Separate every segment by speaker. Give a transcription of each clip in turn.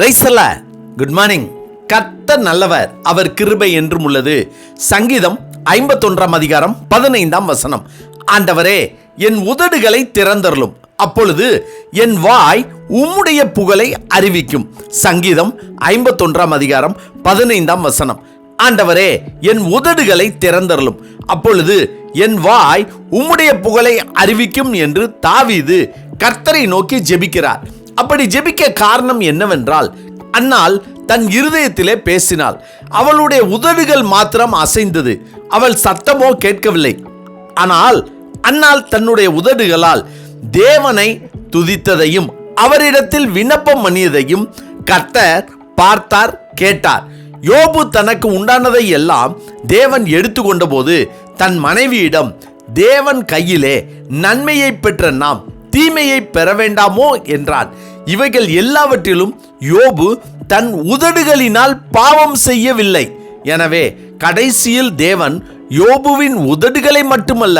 Speaker 1: பிரைசல்ல good morning கர்த்தர் நல்லவர். அவர் கிருபை என்றும் உள்ளது. சங்கீதம் ஐம்பத்தொன்றாம் அதிகாரம் பதினைந்தாம் வசனம். ஆண்டவரே என் உதடுகளை திறந்தருளும். அப்பொழுது என் வாய் உம்முடைய புகழை அறிவிக்கும். சங்கீதம் ஐம்பத்தொன்றாம் அதிகாரம் பதினைந்தாம் வசனம். ஆண்டவரே என் உதடுகளை திறந்தருளும். அப்பொழுது என் வாய் உம்முடைய புகழை அறிவிக்கும் என்று தாவீது கர்த்தரை நோக்கி ஜெபிக்கிறார். அப்படி ஜெபிக்க காரணம் என்னவென்றால் அன்னால் தன் இருதயத்திலே பேசினாள். அவளுடைய உதடுகள் மாத்திரம் அசைந்தது. அவள் சத்தமோ கேட்கவில்லை. ஆனால் அன்னால் தன்னுடைய உதடுகளால் தேவனை துதித்ததையும் அவரிடத்தில் விண்ணப்பம் பண்ணியதையும் கர்த்தர் பார்த்தார் கேட்டார். யோபு தனக்கு உண்டானதை எல்லாம் தேவன் எடுத்துக்கொண்ட போது தன் மனைவியிடம் தேவன் கையிலே நன்மையை பெற்ற நாம் தீமையை பெற வேண்டாமோ என்றான். இவைகள் எல்லாவற்றிலும் யோபு தன் உதடுகளினால் பாவம் செய்யவில்லை. எனவே கடைசியில் தேவன் யோபுவின் உதடுகளை மட்டுமல்ல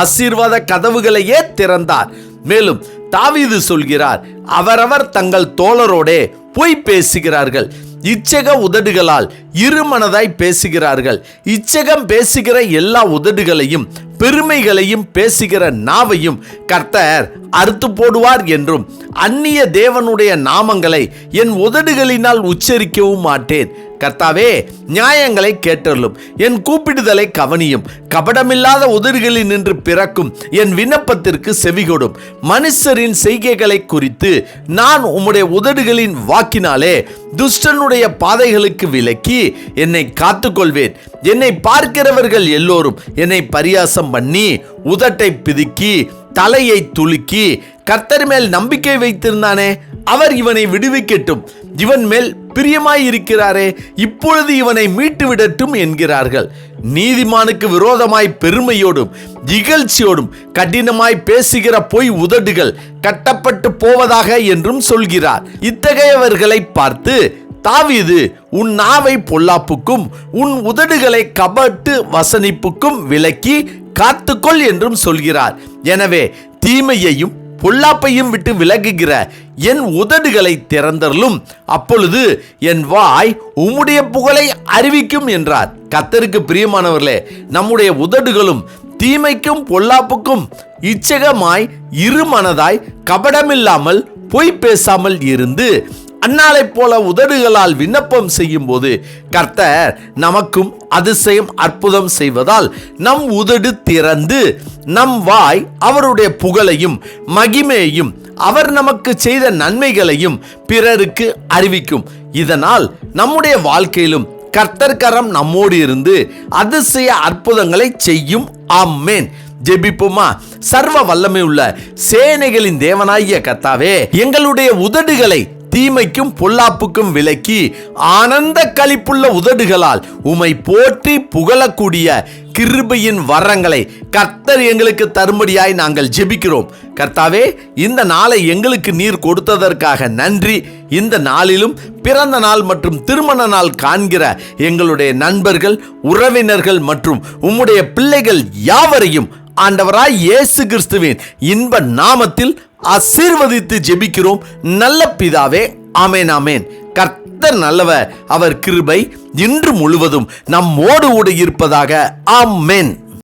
Speaker 1: ஆசீர்வாத கதவுகளையே திறந்தார். மேலும் தாவீது சொல்கிறார் அவரவர் தங்கள் தோழரோடே பொய் பேசுகிறார்கள். இச்சக உதடுகளால் இருமனதாய் பேசுகிறார்கள். இச்சகம் பேசுகிற எல்லா உதடுகளையும் பெருமைகளையும் பேசுகிற நாவையும் கர்த்தர் அறுத்து போடுவார் என்றும் அந்நிய தேவனுடைய நாமங்களை என் உதடுகளினால் உச்சரிக்கவும் மாட்டேன். கர்த்தாவே நியாயங்களை கேட்டருளும். என் கூப்பிடுதலை கவனியும். கபடமில்லாத உதிர்களில் நின்று பிறக்கும். என் விண்ணப்பத்திற்கு செவிகொடும். மனுஷரின் செய்கைகளை குறித்து நான் உம்முடைய உதடுகளின் வாக்கினாலே துஷ்டனுடைய பாதைகளுக்கு விலக்கி என்னை காத்துக்கொள்வேன். என்னை பார்க்கிறவர்கள் எல்லோரும் என்னை பரியாசம் பண்ணி உதட்டை பிதுக்கி தலையை துலுக்கி கர்த்தர் மேல் நம்பிக்கை வைத்திருந்தானே அவர் இவனை விடுவிக்கட்டும். இவன் மேல் பிரியமாயிருக்கிறாரே இப்பொழுது இவனை மீட்டு விடட்டும் என்கிறார்கள். நீதிமானுக்கு விரோதமாய் பெருமையோடும் இகழ்ச்சியோடும் கடினமாய் பேசுகிற பொய் உதடுகள் கட்டப்பட்டு போவதாக என்றும் சொல்கிறார். இத்தகையவர்களை பார்த்து தாவிது உன் நாவை பொல்லாப்புக்கும் உன் உதடுகளை கபட்டு வசனிப்புக்கும் விலக்கி காத்துக்கொள் என்றும் சொல்கிறார். எனவே தீமையையும் பொல்லாப்பையும் விட்டு விலகுகிற என் உதடுகளை திறந்தருளும். அப்பொழுது என் வாய் உம்முடைய புகழை அறிவிக்கும் என்றார். கத்தருக்கு பிரியமானவர்களே நம்முடைய உதடுகளும் தீமைக்கும் பொல்லாப்புக்கும் இச்சகமாய் இருமனதாய் கபடமில்லாமல் பொய் பேசாமல் இருந்து அன்னாலைப் போல உதடுகளால் விண்ணப்பம் செய்யும் போது கர்த்தர் நமக்கும் அதிசயம் அற்புதம் செய்வதால் நம் உதடு திறந்து நம் வாய் அவருடைய புகழையும் மகிமையையும் அவர் நமக்கு செய்த நன்மைகளையும் பிறருக்கு அறிவிக்கும். இதனால் நம்முடைய வாழ்க்கையிலும் கர்த்தர்கரம் நம்மோடு இருந்து அதிசய அற்புதங்களை செய்யும். ஆம்மேன் ஜெபிப்போமா? சர்வ வல்லமை உள்ள சேனைகளின் தேவனாகிய கர்த்தாவே எங்களுடைய உதடுகளை தீமைக்கும் பொல்லாப்புக்கும் விலக்கி ஆனந்த களிப்புள்ள உதடுகளால் உமை போற்றி புகழக்கூடிய கிருபையின் வரங்களை கர்த்தர் எங்களுக்கு தரும்படியாய் நாங்கள் ஜெபிக்கிறோம். கர்த்தாவே இந்த நாளை எங்களுக்கு நீர் கொடுத்ததற்காக நன்றி. இந்த நாளிலும் பிறந்த நாள் மற்றும் திருமண நாள் காண்கிற எங்களுடைய நண்பர்கள் உறவினர்கள் மற்றும் உம்முடைய பிள்ளைகள் யாவரையும் ஆண்டவராய் இயேசு கிறிஸ்துவின் இன்ப நாமத்தில் ஆசீர்வதித்து ஜெபிக்கிறோம். நல்ல பிதாவே ஆமேன் ஆமேன். கர்த்தர் நல்லவர் அவர் கிருபை இன்று முழுவதும் நம்மோடு கூட இருப்பதாக ஆமேன்.